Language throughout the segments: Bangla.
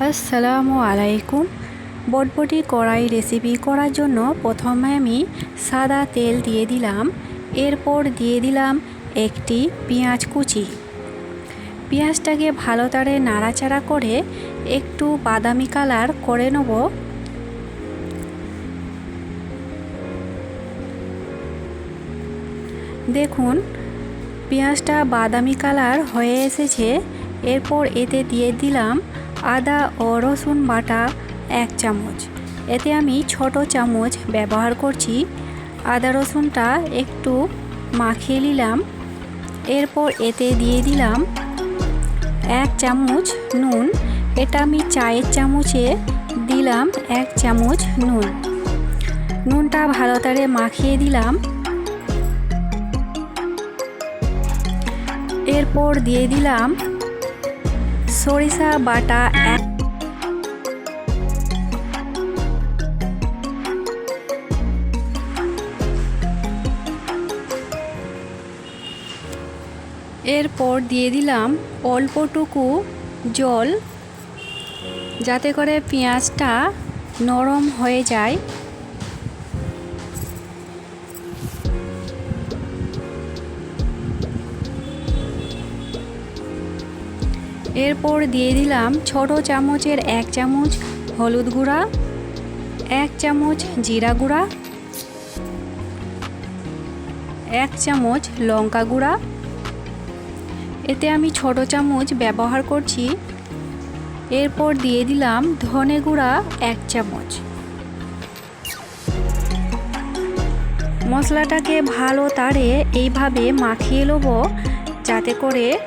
আসসালামু আলাইকুম। বটবটি কড়াই রেসিপি করার জন্য প্রথমে আমি সাদা তেল দিয়ে দিলাম। এরপর দিয়ে দিলাম একটি পেঁয়াজ কুচি। পেঁয়াজটাকে ভালো তারে নাড়াচাড়া করে একটু বাদামি কালার করে নেব। দেখুন, পেঁয়াজটা বাদামি কালার হয়ে এসেছে। এরপর এতে দিয়ে দিলাম আদা ও রসুন বাটা এক চামচ। এতে আমি ছোট চামচ ব্যবহার করছি। আদা রসুনটা একটু মাখিয়ে নিলাম। এরপর এতে দিয়ে দিলাম এক চামচ নুন। এটা আমি চায়ের চামচে দিলাম এক চামচ নুন। নুনটা ভালো তারে মাখিয়ে দিলাম। এরপর দিয়ে দিলাম সরিষা বাটা এক এরপর দিয়ে দিলাম অল্পটুকু জল যাতে করে পেঁয়াজটা নরম হয়ে যায়। এরপর দিয়ে দিলাম ছোট চামচের এক চামচ হলুদ গুঁড়া, এক চামচ জিরা গুঁড়া, এক চামচ লঙ্কা গুঁড়া। এতে আমি ছোট চামচ ব্যবহার করছি। এরপর দিয়ে দিলাম ধনে গুঁড়া এক চামচ। মশলাটাকে ভালো তারে এইভাবে মাখিয়ে নেব যাতে করে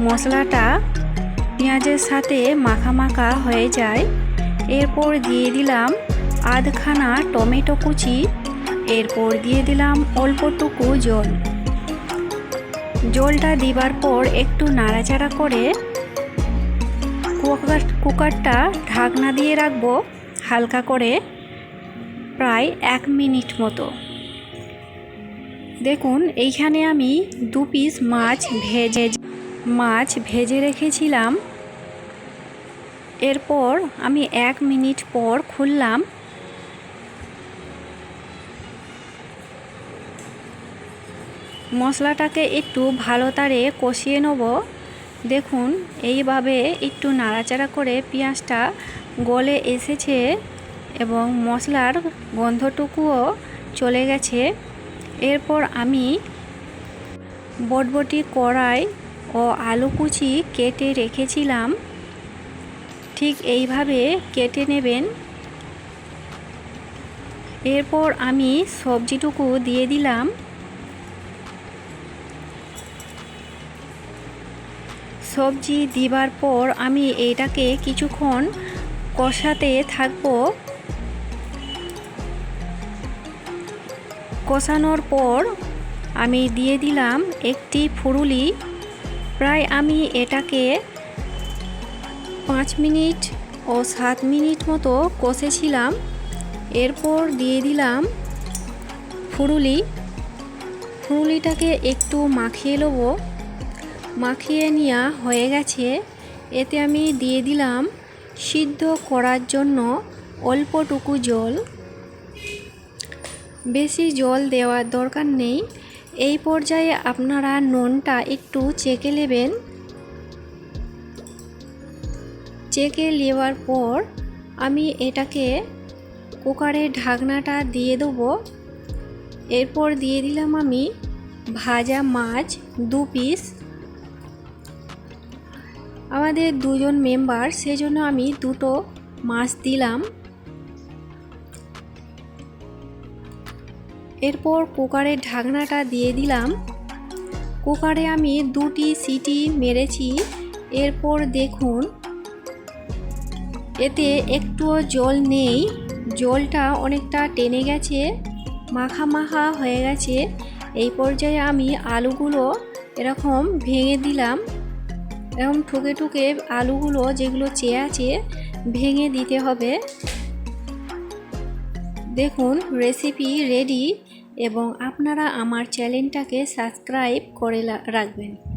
মশলাটা পেঁয়াজের সাথে মাখা মাখা হয়ে যায়। এরপর দিয়ে দিলাম আধখানা টমেটো কুচি। এরপর দিয়ে দিলাম অল্পটুকু জল। জলটা দিবার পর একটু নাড়াচাড়া করে কুকার, কুকারটা ঢাকনা দিয়ে রাখব হালকা করে প্রায় এক মিনিট মতো। দেখুন, এইখানে আমি দু পিস মাছ ভেজে মাছ ভেজে রেখেছিলাম। এরপর আমি এক মিনিট পর খুললাম। মশলাটাকে একটু ভালো তারে কষিয়ে নেব। দেখুন, এইভাবে একটু নাড়াচাড়া করে পেঁয়াজটা গলে এসেছে এবং মশলার গন্ধটুকুও চলে গেছে। এরপর আমি বটবটি কড়াই ও আলু কুচি কেটে রেখেছিলাম। ঠিক এইভাবে কেটে নেবেন। এরপর আমি সবজিটুকু দিয়ে দিলাম। সবজি দিবার পর আমি এটাকে কিছুক্ষণ কষাতে থাকব। কষানোর পর আমি দিয়ে দিলাম একটি ফুরুলি। প্রায় আমি এটাকে পাঁচ মিনিট ও সাত মিনিট মতো কষেছিলাম। এরপর দিয়ে দিলাম ফুরুলি। ফুরুলিটাকে একটু মাখিয়ে নেব। মাখিয়ে নেওয়া হয়ে গেছে। এতে আমি দিয়ে দিলাম সিদ্ধ করার জন্য অল্পটুকু জল। বেশি জল দেওয়ার দরকার নেই। এই পর্যায়ে আপনারা নুনটা একটু চেকে নেবেন। চেকে নেওয়ার পর আমি এটাকে কুকারের ঢাকনাটা দিয়ে দেবো। এরপর দিয়ে দিলাম আমি ভাজা মাছ দু পিস। আমাদের দুজন মেম্বার, সেজন্য আমি দুটো মাছ দিলাম। এরপর কুকারের ঢাকনাটা দিয়ে দিলাম। কুকারে আমি দুটি সিটি মেরেছি। এরপর দেখুন, এতে একটুও জল নেই। জলটা অনেকটা টেনে গেছে মাখা মাখা হয়ে গেছে। এই পর্যায়ে আমি আলুগুলো এরকম ভেঙে দিলাম। এরকম ঠুকে ঠুকে আলুগুলো যেগুলো চেয়ে আছে, ভেঙে দিতে হবে। দেখুন রেসিপি রেডি এবং আপনারা আমার চ্যানেলটাকে সাবস্ক্রাইব করে রাখবেন।